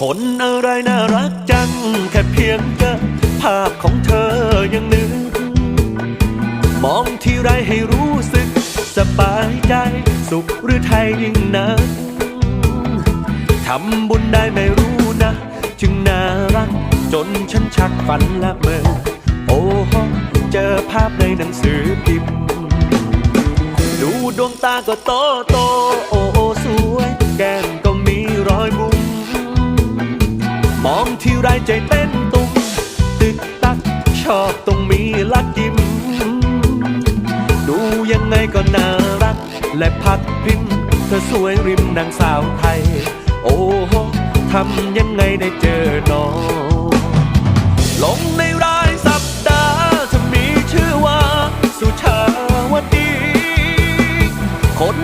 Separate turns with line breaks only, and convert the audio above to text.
คนอะไรน่ารักจัง แค่เพียงเจอภาพของเธอยังนึก มองทีไรให้รู้สึก สบายใจ สุขหรือไทยยิ่งนักทำบุญได้ไม่รู้นะ จึงน่ารัก จนฉันชักฝันละเมอโอ้โหเจอภาพในหนังสือพิมพ์ดูดวงตาก็โตโต มองที่ไรใจเต้นตุ้มตึกตักชอบต้องมีลักยิ้ม ดูยังไงก็น่ารัก และพัดพิมพ์เธอสวยริมนางสาวไทย โอ้โหทำยังไงได้เจอน้องลงในรายสัปดาห์จะมีชื่อว่า สุชาวดี คน